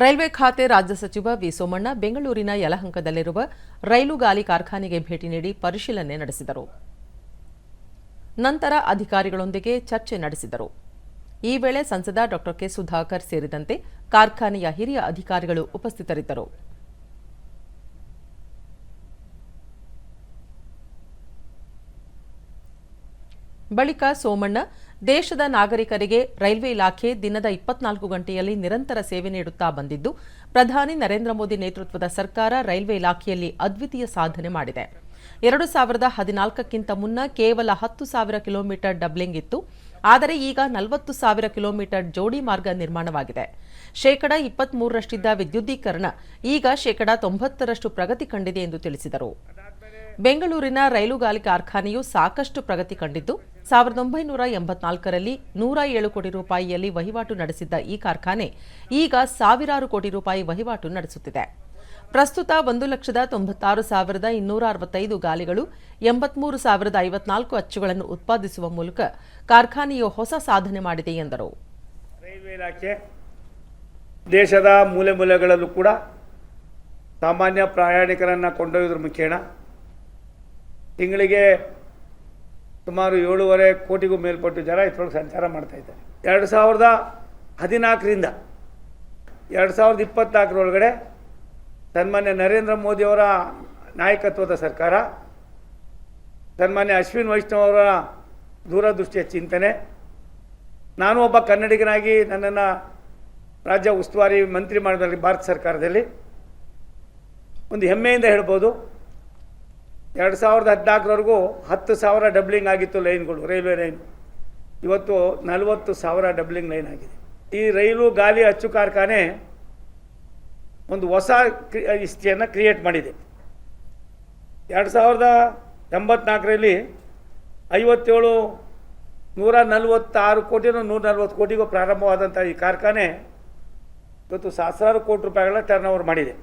Railway ಖಾತೆ ರಾಜ್ಯ ಸಚಿವ ವಿ ಸೋಮಣ್ಣ ಬೆಂಗಳೂರಿನ ಯಲಹಂಕದಲ್ಲಿರುವ ರೈಲು ಗಾಲಿ ಕಾರ್ಖಾನೆಗೆ ಭೇಟಿ ನೀಡಿ ಪರಿಶೀಲನೆ ನಡೆಸಿದರು. ನಂತರ ಅಧಿಕಾರಿಗಳೊಂದಿಗೆ ಚರ್ಚೆ ನಡೆಸಿದರು. ಈ ವೇಳೆ ಸಂಸದ ಡಾ ಕೆ ಸುಧಾಕರ್ ಸೇರಿದಂತೆ ಕಾರ್ಖಾನೆಯ ಹಿರಿಯ ಅಧಿಕಾರಿಗಳು ಉಪಸ್ಥಿತರಿದ್ದರು. ಬಳಿಕ ಸೋಮಣ್ಣ ದೇಶದ ನಾಗರಿಕರಿಗೆ ರೈಲ್ವೆ ಇಲಾಖೆ ದಿನದ ಇಪ್ಪತ್ನಾಲ್ಕು ಗಂಟೆಯಲ್ಲಿ ನಿರಂತರ ಸೇವೆ ನೀಡುತ್ತಾ ಬಂದಿದ್ದು, ಪ್ರಧಾನಿ ನರೇಂದ್ರ ಮೋದಿ ನೇತೃತ್ವದ ಸರ್ಕಾರ ರೈಲ್ವೆ ಇಲಾಖೆಯಲ್ಲಿ ಅದ್ವಿತೀಯ ಸಾಧನೆ ಮಾಡಿದೆ. ಎರಡು ಸಾವಿರದ ಹದಿನಾಲ್ಕಕ್ಕಿಂತ ಮುನ್ನ ಕೇವಲ ಹತ್ತು ಸಾವಿರ ಕಿಲೋಮೀಟರ್ ಡಬ್ಲಿಂಗ್ ಇತ್ತು, ಆದರೆ ಈಗ ನಲವತ್ತು ಸಾವಿರ ಕಿಲೋಮೀಟರ್ ಜೋಡಿ ಮಾರ್ಗ ನಿರ್ಮಾಣವಾಗಿದೆ. ಶೇಕಡ ಇಪ್ಪತ್ಮೂರರಷ್ಟಿದ್ದ ವಿದ್ಯುದ್ದೀಕರಣ ಈಗ ಶೇಕಡ ತೊಂಬತ್ತರಷ್ಟು ಪ್ರಗತಿ ಕಂಡಿದೆ ಎಂದು ತಿಳಿಸಿದರು. ಬೆಂಗಳೂರಿನ ರೈಲುಗಾಲಿ ಕಾರ್ಖಾನೆಯು ಸಾಕಷ್ಟು ಪ್ರಗತಿ ಕಂಡಿದ್ದು ಸಾವಿರದ ಒಂಬೈನೂರ ಎಂಬತ್ನಾಲ್ಕರಲ್ಲಿ ನೂರ ಏಳು ಕೋಟಿ ರೂಪಾಯಿಯಲ್ಲಿ ವಹಿವಾಟು ನಡೆಸಿದ್ದ ಈ ಕಾರ್ಖಾನೆ ಈಗ ಸಾವಿರಾರು ಕೋಟಿ ರೂಪಾಯಿ ವಹಿವಾಟು ನಡೆಸುತ್ತಿದೆ. ಪ್ರಸ್ತುತ ಒಂದು ಲಕ್ಷದ ತೊಂಬತ್ತಾರು ಸಾವಿರದ ಇನ್ನೂರ ಅರವತ್ತೈದು ಗಾಲಿಗಳು, ಎಂಬತ್ಮೂರು ಸಾವಿರದ ಐವತ್ನಾಲ್ಕು ಅಚ್ಚುಗಳನ್ನು ಉತ್ಪಾದಿಸುವ ಮೂಲಕ ಕಾರ್ಖಾನೆಯು ಹೊಸ ಸಾಧನೆ ಮಾಡಿದೆ ಎಂದರು. ರೈಲ್ವೆ ಇಲಾಖೆ ದೇಶದ ಮೂಲೆ ಮೂಲೆಗಳಲ್ಲೂ ಕೂಡ ಸಾಮಾನ್ಯ ಪ್ರಯಾಣಿಕರನ್ನು ಕೊಂಡೊಯ್ಯೋದ್ರ ಮುಖೇಣ ತಿಂಗಳಿಗೆ ಸುಮಾರು ಏಳೂವರೆ ಕೋಟಿಗೂ ಮೇಲ್ಪಟ್ಟು ಜನ ಇದ್ರೊಳಗೆ ಸಂಚಾರ ಮಾಡ್ತಾ ಇದ್ದಾರೆ. ಎರಡು ಸಾವಿರದ ಹದಿನಾಲ್ಕರಿಂದ, ಎರಡು ಸಾವಿರದ ಇಪ್ಪತ್ನಾಲ್ಕರೊಳಗಡೆ ಸನ್ಮಾನ್ಯ ನರೇಂದ್ರ ಮೋದಿಯವರ ನಾಯಕತ್ವದ ಸರ್ಕಾರ, ಸನ್ಮಾನ್ಯ ಅಶ್ವಿನ್ ವೈಷ್ಣವ್ ಅವರ ದೂರದೃಷ್ಟಿಯ ಚಿಂತನೆ, ನಾನು ಒಬ್ಬ ಕನ್ನಡಿಗನಾಗಿ ನನ್ನನ್ನು ರಾಜ್ಯ ಉಸ್ತುವಾರಿ ಮಂತ್ರಿ ಮಾಡಿದಲ್ಲಿ ಭಾರತ ಸರ್ಕಾರದಲ್ಲಿ ಒಂದು ಹೆಮ್ಮೆಯಿಂದ ಹೇಳ್ಬೋದು. ಎರಡು ಸಾವಿರದ ಹದಿನಾಲ್ಕರವರೆಗೂ ಹತ್ತು ಸಾವಿರ ಡಬ್ಲಿಂಗ್ ಆಗಿತ್ತು ಲೈನ್ಗಳು, ರೈಲ್ವೆ ಲೈನ್. ಇವತ್ತು ನಲವತ್ತು ಸಾವಿರ ಡಬ್ಲಿಂಗ್ ಲೈನ್ ಆಗಿದೆ. ಈ ರೈಲು ಗಾಲಿ ಅಚ್ಚು ಕಾರ್ಖಾನೆ ಒಂದು ಹೊಸ ಹಿಸ್ಟ್ರಿಯನ್ನು ಕ್ರಿಯೇಟ್ ಮಾಡಿದೆ. ಎರಡು ಸಾವಿರದ ಎಂಬತ್ನಾಲ್ಕರಲ್ಲಿ ಐವತ್ತೇಳು ನೂರ ನಲವತ್ತಾರು ಕೋಟಿನೂ ನೂರ ನಲವತ್ತು ಕೋಟಿಗೂ ಪ್ರಾರಂಭವಾದಂಥ ಈ ಕಾರ್ಖಾನೆ ಇವತ್ತು ಸಹಸ್ರಾರು ಕೋಟಿ ರೂಪಾಯಿಗಳ ಟರ್ನ್ ಓವರ್ ಮಾಡಿದೆ.